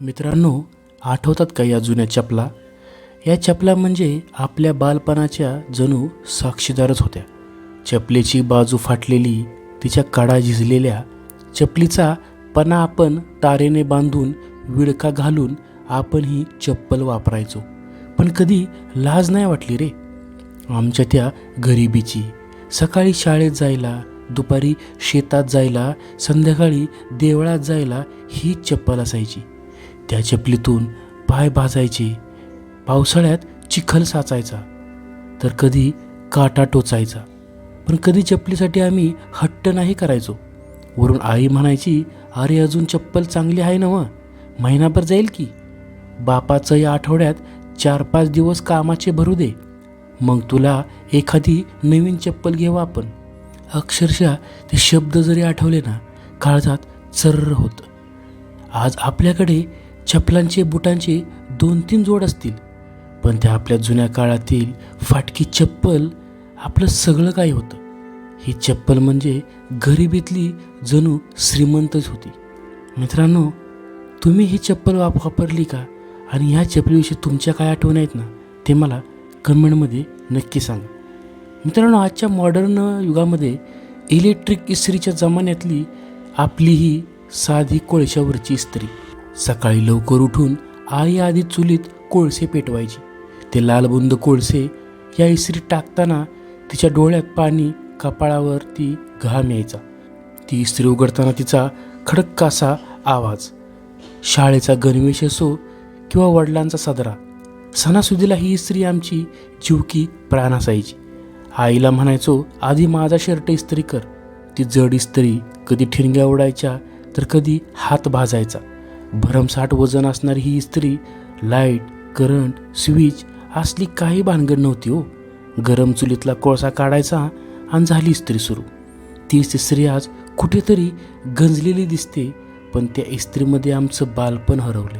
मित्रांनो आठवतात का या जुन्या चपला? या चपला म्हणजे आपल्या बालपणाच्या जणू साक्षीदारच होत्या. चपलेची बाजू फाटलेली तिच्या कडा झिजलेल्या चपलीचा पणा आपण तारेने बांधून विळका घालून आपण ही चप्पल वापरायचो. पण कधी लाज नाही वाटली रे. आमच्या त्या गरिबीची सकाळी शाळेत जायला दुपारी शेतात जायला संध्याकाळी देवळात जायला ही चप्पल असायची. त्या चपलीतून पाय भाजायचे. पावसाळ्यात चिखल साचायचा. तर कधी काटा टोचायचा. पण कधी चपलीसाठी आम्ही हट्ट नाही करायचो. वरून आई म्हणायची अरे अजून चप्पल चांगली आहे ना महिनाभर जाईल की. बापाचं या आठवड्यात चार पाच दिवस कामाचे भरू दे. मग तुला एखादी नवीन चप्पल घेऊ आपण. अक्षरशः ते शब्द जरी आठवले ना काळजात चर्र होतं. आज आपल्याकडे चपलांचे बुटांचे दोन तीन जोड असतील. पण त्या आपल्या जुन्या काळातील फाटकी चप्पल आपलं सगळं काही होतं. ही चप्पल म्हणजे गरिबीतली जणू श्रीमंतच होती. मित्रांनो तुम्ही ही चप्पल वाप वापरली का? आणि ह्या चपलीविषयी तुमच्या काय आठवण आहेत ना? ते मला कमेंटमध्ये नक्की सांगा. मित्रांनो आजच्या मॉडर्न युगामध्ये इलेक्ट्रिक इस्त्रीच्या जमान्यातली आपली ही साधी कोळशावरची इस्त्री. सकाळी लवकर उठून आई आधी चुलीत कोळसे पेटवायची. ते लालबुंद कोळसे या इस्त्रीत टाकताना तिच्या डोळ्यात पाणी कपाळावर ती घाम यायचा. ती इस्त्री उघडताना तिचा खडक्कासा आवाज शाळेचा गणवेश असो किंवा वडिलांचा सदरा सणासुदीला ही इस्त्री आमची जीवकी प्राण असायची. आईला म्हणायचो आधी माझा शर्ट इस्त्री कर. ती जड इस्त्री कधी ठिणग्या उडायच्या तर कधी हात भाजायचा. भरमसाठ वजन असणारी ही इस्त्री लाइट करंट स्विच असली काही भानगड नव्हती हो. गरम चुलीतला कोळसा काढायचा आणि झाली इस्त्री सुरू. ती इस्त्री आज कुठेतरी गंजलेली दिसते पण त्या इस्त्रीमध्ये आमचं बालपण हरवले.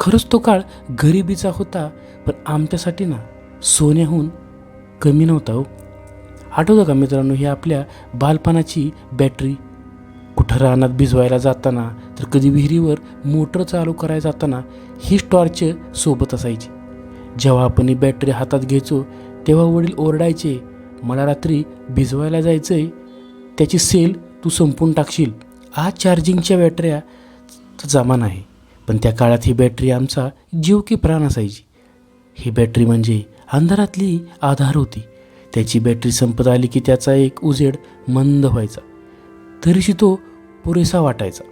खरंच तो काळ गरिबीचा होता पण आमच्यासाठी ना सोन्याहून कमी नव्हता हो. आठवतं का मित्रांनो ही आपल्या बालपणाची बॅटरी? कुठं रानात भिजवायला जाताना तर कधी विहिरीवर मोटर चालू करायला जाताना हीच टॉर्च सोबत असायची. जेव्हा आपण ही बॅटरी हातात घ्यायचो तेव्हा वडील ओरडायचे मला रात्री भिजवायला जायचं आहे त्याची सेल तू संपून टाकशील. आज चार्जिंगच्या बॅटऱ्या जमाना आहे पण त्या काळात ही बॅटरी आमचा जीव की प्राण असायची. ही बॅटरी म्हणजे अंधारातली आधार होती. त्याची बॅटरी संपत आली की त्याचा एक उजेड मंद व्हायचा. तरीशी तो पुरेसा वाटायचा.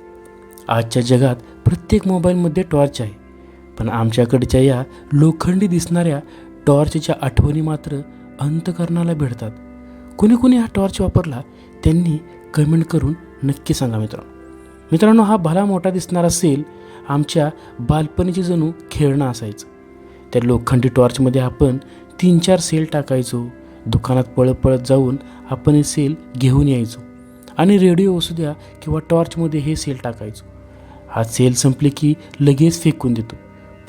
आजच्या जगात प्रत्येक मोबाईलमध्ये टॉर्च आहे पण आमच्याकडच्या या लोखंडी दिसणाऱ्या टॉर्चच्या आठवणी मात्र अंतकरणाला भेटतात कुणी कुणी हा टॉर्च वापरला त्यांनी कमेंट करून नक्की सांगा मित्रांनो. मित्रांनो हा भला मोठा दिसणारा सेल आमच्या बालपणीची जणू खेळणं असायचं. त्या लोखंडी टॉर्चमध्ये आपण तीन चार सेल टाकायचो दुकानात पळत पळत जाऊन आपण हे सेल घेऊन यायचो. आणि रेडिओ असू द्या किंवा टॉर्चमध्ये हे सेल टाकायचो. हा सेल संपले की लगेच फेकून देतो.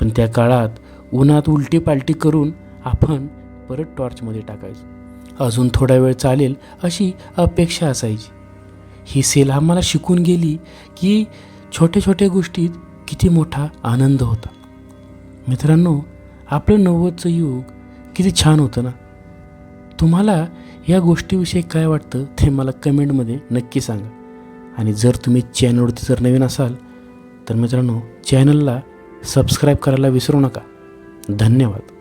पण त्या काळात उन्हात उलटी पालटी करून आपण परत टॉर्चमध्ये टाकायचो. अजून थोडा वेळ चालेल अशी अपेक्षा असायची. ही सेल आम्हाला शिकून गेली की छोट्या छोट्या गोष्टीत किती मोठा आनंद होता. मित्रांनो आपलं नव्वदचं युग किती छान होतं ना? तुम्हाला या गोष्टीविषयी काय वाटतं ते मला कमेंटमध्ये नक्की सांगा. आणि जर तुम्ही चॅनलवरती जर नवीन असाल तर मित्रांनो चॅनलला सबस्क्राईब करायला विसरू नका. धन्यवाद.